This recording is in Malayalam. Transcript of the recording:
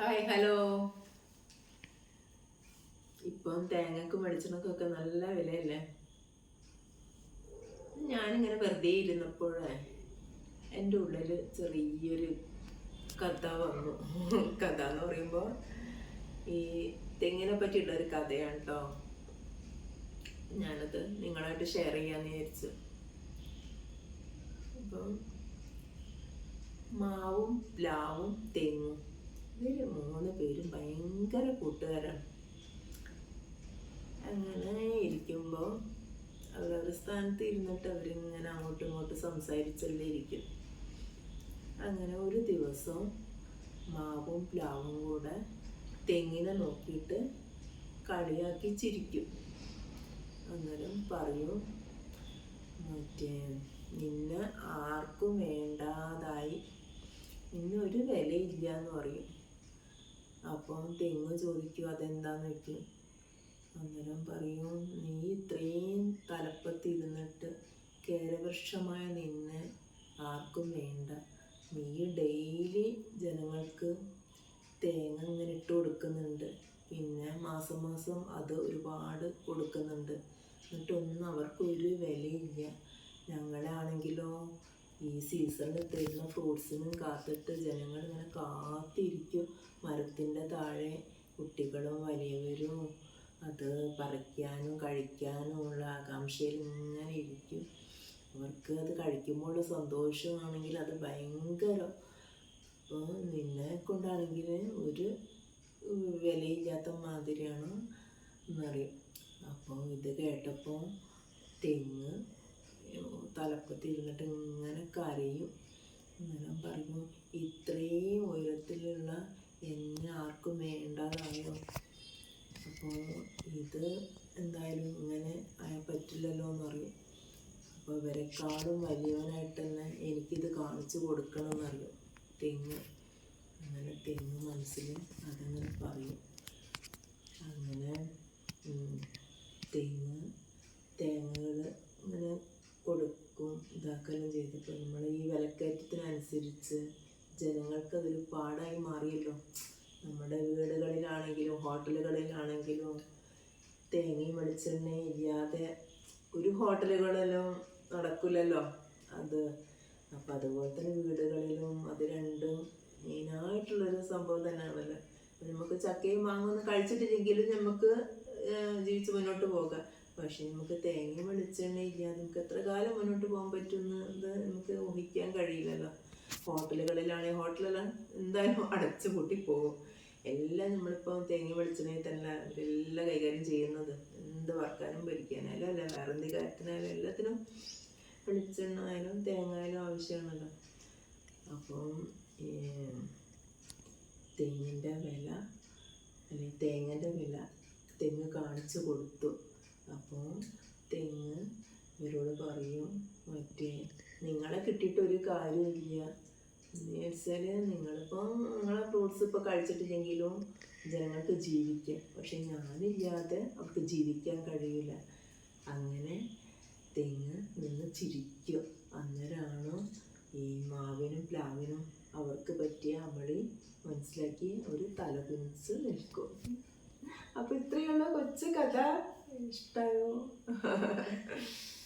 Hi hello. ഇപ്പം തേങ്ങക്കും വെളിച്ചെണ്ണക്കൊക്കെ നല്ല വിലയല്ലേ? ഞാനിങ്ങനെ വെറുതെ ഇരുന്നപ്പോഴേ എന്റെ ഉള്ളിൽ ചെറിയൊരു കഥ വന്നു. കഥ എന്ന് പറയുമ്പോൾ ഈ തെങ്ങിനെ പറ്റിയുള്ള ഒരു കഥയാണ് കേട്ടോ ഞാനത് നിങ്ങളായിട്ട് ഷെയർ ചെയ്യാന്ന് വിചാരിച്ചു. അപ്പം മാവും പ്ലാവും തെങ്ങും ഇവർ മൂന്ന് പേരും ഭയങ്കര കൂട്ടുകാരാണ് അങ്ങനെ ഇരിക്കുമ്പോൾ അവരവരുടെ സ്ഥാനത്ത് ഇരുന്നിട്ട് അവരിങ്ങനെ അങ്ങോട്ടും ഇങ്ങോട്ടും സംസാരിച്ചല്ലേ ഇരിക്കും. അങ്ങനെ ഒരു ദിവസം മാവും പ്ലാവും കൂടെ തെങ്ങിനെ നോക്കിയിട്ട് കളിയാക്കി ചിരിക്കും. അന്നേരം പറയും മറ്റേ നിന്നെ ആർക്കും വേണ്ടാതായി. നിന്നൊരു വിലയില്ല എന്ന് പറയും. അപ്പം തെങ്ങ് ചോദിക്കും അതെന്താന്ന് വെക്കും? അന്നേരം പറയും നീ ഇത്രയും തലപ്പത്തിരുന്നിട്ട് കേരവൃക്ഷമായ നിന്നെ ആർക്കും വേണ്ട. നീ ഡെയിലി ജനങ്ങൾക്ക് തേങ്ങ ഇങ്ങനെ ഇട്ട് കൊടുക്കുന്നുണ്ട്. പിന്നെ മാസം മാസം അത് ഒരുപാട് കൊടുക്കുന്നുണ്ട്. എന്നിട്ടൊന്നും അവർക്ക് ഒരു വിലയില്ല. ഞങ്ങളാണെങ്കിലോ ഈ സീസണിൽ തരുന്ന ഫ്രൂട്ട്സിനും കാത്തിട്ട് ജനങ്ങൾ ഇങ്ങനെ കാത്തിരിക്കും. മരത്തിന്റെ താഴെ കുട്ടികളും വലിയവരും അത് പറിക്കാനും കഴിക്കാനും ഉള്ള ആകാംക്ഷയിൽ ഇങ്ങനെ ഇരിക്കും. അവർക്ക് അത് കഴിക്കുമ്പോഴുള്ള സന്തോഷമാണെങ്കിൽ അത് ഭയങ്കരം. അപ്പോൾ നിന്നെ കൊണ്ടാണെങ്കിൽ ഒരു വിലയില്ലാത്ത മാതിരിയാണ് എന്നറിയും. അപ്പോൾ ഇത് കേട്ടപ്പോൾ തെങ്ങ് തലപ്പത്ത് ഇരുന്നിട്ട് ഇങ്ങനെ കരയും. ഇങ്ങനെ പറഞ്ഞു ഇത്രയും ഉയരത്തിലുള്ള എന്നെ ആർക്കും വേണ്ടാതായോ? അപ്പോൾ ഇത് എന്തായാലും ഇങ്ങനെ ആയാൽ പറ്റില്ലല്ലോ എന്ന് എന്നറിയും അപ്പോൾ ഇവരെക്കാളും വലിയവനായിട്ട് തന്നെ എനിക്കിത് കാണിച്ചു കൊടുക്കണം എന്നറിയും തെങ്ങ്. അങ്ങനെ തെങ്ങ് മനസ്സിൽ അതങ്ങനെ പറയും. അങ്ങനെ ഉം, തെങ്ങ് തേങ്ങകൾ ഇങ്ങനെ കൊടുക്കും ചെയ്തപ്പോൾ നമ്മൾ ഈ വിലക്കയറ്റത്തിനനുസരിച്ച് ജനങ്ങൾക്ക് അതൊരു പാടായി മാറിയല്ലോ. നമ്മുടെ വീടുകളിലാണെങ്കിലും ഹോട്ടലുകളിലാണെങ്കിലും തേങ്ങയും വെളിച്ചെണ്ണയും ഇല്ലാതെ ഒരു ഹോട്ടലുകളിലും നടക്കില്ലല്ലോ അത്. അപ്പം അതുപോലെ തന്നെ വീടുകളിലും അത് രണ്ടും മെയിനായിട്ടുള്ളൊരു സംഭവം തന്നെയാണല്ലോ. നമുക്ക് ചക്കയും മാങ്ങൊന്നും കഴിച്ചിട്ടില്ലെങ്കിലും നമുക്ക് ജീവിച്ച് മുന്നോട്ട് പോകാം. പക്ഷെ നമുക്ക് തേങ്ങയും വെളിച്ചെണ്ണ ഇല്ലാതെ നമുക്ക് എത്ര കാലം മുന്നോട്ട് പോകാൻ പറ്റുന്നത് നമുക്ക് ഊഹിക്കാൻ കഴിയില്ലല്ലോ. ഹോട്ടലുകളിലാണെങ്കിൽ ഹോട്ടലെല്ലാം എന്തായാലും അടച്ചു പൂട്ടി പോകും. എല്ലാം നമ്മളിപ്പോൾ തേങ്ങ വെളിച്ചെണ്ണയിൽ തന്നെ എല്ലാം കൈകാര്യം ചെയ്യുന്നത്. എന്ത് വറക്കാനും പൊരിക്കാനായാലും അല്ല വേറെ എന്ത് കാര്യത്തിനായാലും എല്ലാത്തിനും വെളിച്ചെണ്ണ ആയാലും തേങ്ങ ആയാലും ആവശ്യമാണല്ലോ. അപ്പം തെങ്ങിന്റെ വില അല്ലെങ്കിൽ തേങ്ങന്റെ വില തെങ്ങ് കാണിച്ചു കൊടുത്തു. അപ്പോൾ തെങ്ങ് ഇവരോട് പറയും മറ്റേ നിങ്ങളെ കിട്ടിയിട്ട് ഒരു കാര്യമില്ല. എന്ന് വെച്ചാൽ നിങ്ങളെ ഫ്രൂട്ട്സ് ഇപ്പോൾ കഴിച്ചിട്ടില്ലെങ്കിലും ജനങ്ങൾക്ക് ജീവിക്കാം. പക്ഷെ ഞാനില്ലാതെ അവർക്ക് ജീവിക്കാൻ കഴിയില്ല. അങ്ങനെ തെങ്ങ് നിന്ന് ചിരിക്കും. അന്നേരമാണ് ഈ മാവിനും പ്ലാവിനും അവർക്ക് പറ്റിയ അമളി മനസ്സിലാക്കി അവർ തലകുനിച്ച് നിൽക്കും. അപ്പൊ ഇത്രയുള്ള. കൊച്ചു കഥ. ഇഷ്ടായോ?